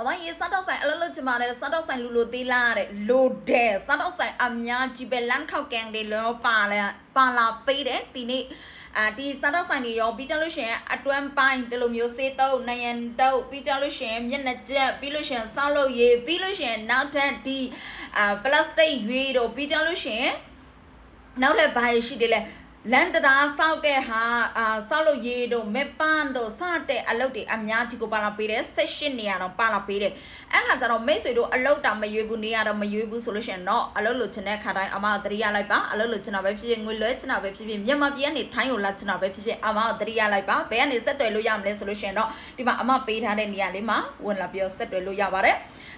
အဝိုင်းရေစားတော့ဆိုင်အလုပ်လုပ်ချင်ပါတယ်စားတော့ဆိုင်လူလိုသေးလားတဲ့လိုတယ်စားတော့ဆိုင်အများကြီးပဲလမ်းခောက်ကန်တွေလောပါလဲပါလာပေးတယ်ဒီနေ့အာဒီစားတော့ဆိုင်တွေရောပြီးကြလို့ရှိရင်အတွမ်းပိုင်းဒီလိုမျိုးစေးတုပ်နယံတုပ်ပြီးကြလို့ရှိရင်မျက်နှာကျက်ပြီးလို့ရှိရင်စောက်လို့ရေပြီးလို့ရှိရင်နောက်ထပ်ဒီအာပလတ်စတစ်ရွေးတော့ပြီးကြလို့ရှိရင်နောက်ထပ်ဘာရှိတယ်လဲ လန်တရာစောက်တဲ့ဟာအာစောက်လို့ရေတို့မေပန်းတို့စတဲ့အလုပ်တွေအများကြီးကိုပါလာပေးတယ်ဆက်ရှင်းနေရတော့ပါလာပေးတယ်အဲ့ခါကျတော့မိတ်ဆွေတို့အလုပ်တာမရွေးဘူးနေရတော့မရွေးဘူးဆိုလို့ရှိရင်တော့အလုပ်လို့ချင်တဲ့ခါတိုင်းအမကတရိရလိုက်ပါအလုပ်လို့ချင်တာပဲဖြစ်ဖြစ်ငွေလွှဲချင်တာပဲဖြစ်ဖြစ်မြန်မာပြည်ကနေထိုင်းကိုလာချင်တာပဲဖြစ်ဖြစ်အမကတရိရလိုက်ပါဘယ်ကနေဆက်သွယ်လို့ရမလဲဆိုလို့ရှိရင်တော့ဒီမှာအမပေးထားတဲ့နေရာလေးမှာဝင်လာပြီးတော့ဆက်သွယ်လို့ရပါတယ်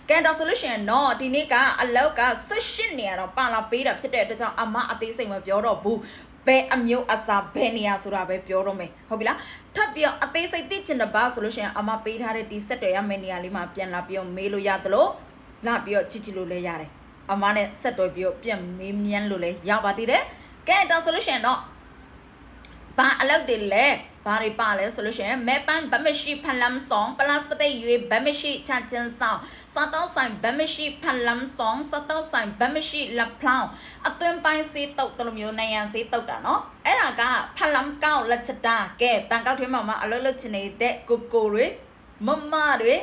ကန်တာဆိုလို့ရှိရင်တော့ဒီနေ့ကအလောက်က18နေရတော့ပါလာပေးတာဖြစ်တဲ့အတွက်ကြောင့်အမအသေးစိတ်မပြောတော့ဘူး ဘယ်အမျိုးအစားဘယ်နေရာဆိုတာပဲပြောတော့မယ်ဟုတ်ပြီလားထပ်ပြီးတော့အသေးစိတ်သိချင်တဲ့ဘာဆိုလို့ရှိရင်အမပေးထားတဲ့ဒီဆက်တွေရမယ့်နေရာလေးမှာပြန်လာပြီးတော့မေးလို့ရသလိုလာပြီးတော့ချစ်ချစ်လို့လည်းရတယ်အမနဲ့ဆက်သွယ်ပြီးတော့ပြန်မေးမြန်းလို့လည်းရပါသေးတယ်ကဲဒါဆိုလို့ရှိရင်တော့ဘာအလောက်တွေလဲ ဘာတွေပါလဲဆိုလို့ရှိရင်မဲပန်းဗမရှိဖလမ်ဆောင်ပလတ်စတစ်ရွေးဗမရှိချန်ချန်ဆောင်စားတော့ဆိုင်ဗမရှိဖလမ်ဆောင်စားတော့ဆိုင်ဗမရှိလက်ဖလောင်းအတွင်းပိုင်းစေးတုတ်တလိုမျိုးနိုင်ရန်စေးတုတ်တာနော်အဲ့ဒါကဖလမ်ကောက်လက်ချတာကဲဘန်ကောက်ထဲမှာမအလုပ်လုပ်ချင်နေတဲ့ကိုကိုတွေမမတွေ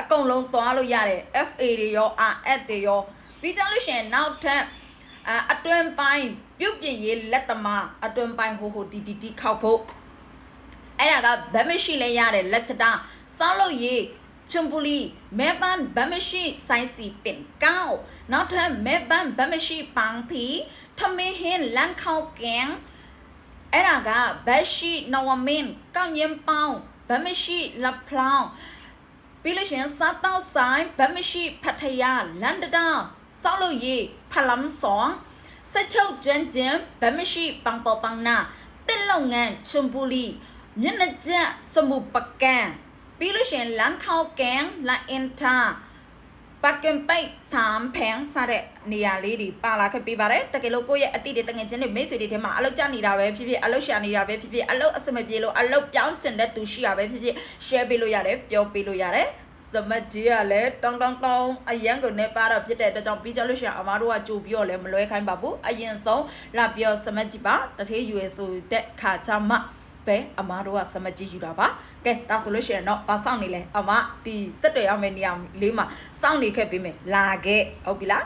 အကုန်လုံးသွားလို့ရတယ် FA တွေရော RS တွေရောပြီးကြလို့ရှိရင်နောက်ထပ်အအတွင်းပိုင်းပြုတ်ပြင်ရေးလက်သမားအတွင်းပိုင်းဟိုဟိုတီတီတီခောက်ဖို့ အဲ့ဒါကဗတ်မရှိလဲရတယ်လက်ချတာစောင်းလို့ရေးချွန်ပူလီမဲပန်ဗတ်မရှိဆိုင်းစီပင်ကောက်နောက်ထပ်မဲပန်ဗတ်မရှိပန်းဖီထမင်းဟင်းလန်ခောက်ကန်အဲ့ဒါကဗတ်ရှိနဝမင်းကောက်ညင်ပေါင်းဗတ်မရှိလက်ဖလောင်းပြီးလို့ရှရင်စားတော့ဆိုင်ဗတ်မရှိဖတ်ထရလန်ဒတာစောက်လို့ရေးဖလမ်ဆောင်စက်ချုပ်ကျန်းကျန်းဗတ်မရှိပန်းပေါ်ပန်းနာတက်လုံငန်းချွန်ပူလီ မျက်နှာကျက်စမှုပကံပြီးလို့ရှရင်လန်ခောက်ကန်လာအင်တာပကင်ပိတ်စามဖန်စတဲ့နေရာလေးတွေပါလာခဲ့ပေးပါတယ်တကယ်လို့ကိုယ့်ရဲ့အတိတွေတငယ်ချင်းတွေမိတ်ဆွေတွေထဲမှာအလုပ်ကြနေတာပဲဖြစ်ဖြစ်အလုပ်ရှာနေတာပဲဖြစ်ဖြစ်အလုပ်အစမပြေလို့အလုပ်ပြောင်းချင်တဲ့သူရှိရပဲဖြစ်ဖြစ် share ပေးလို့ရတယ်ပြောပေးလို့ရတယ်စမတ်ကြီးကလည်းတောင်းတောင်းတောင်းအရန်ကိုနေပါတော့ဖြစ်တဲ့အတွက်ကြောင့်ပြီးကြလို့ရှိရင်အမားတို့ကကြိုပြီးတော့လည်းမလွဲခိုင်းပါဘူးအရင်ဆုံးလာပြီးတော့စမတ်ကြီးပါတထေး US ဆိုတဲ့ခါကြမှာ ပဲအမားတို့ကစမတ်ကြီးယူတာပါကဲဒါဆိုလို့ရှိရင်တော့ဘာစောင့်နေလဲအမဒီစက်တွေရမယ့်နေရာလေးမှာစောင့်နေခဲ့ပေးမယ်လာခဲ့ဟုတ်ပြီလား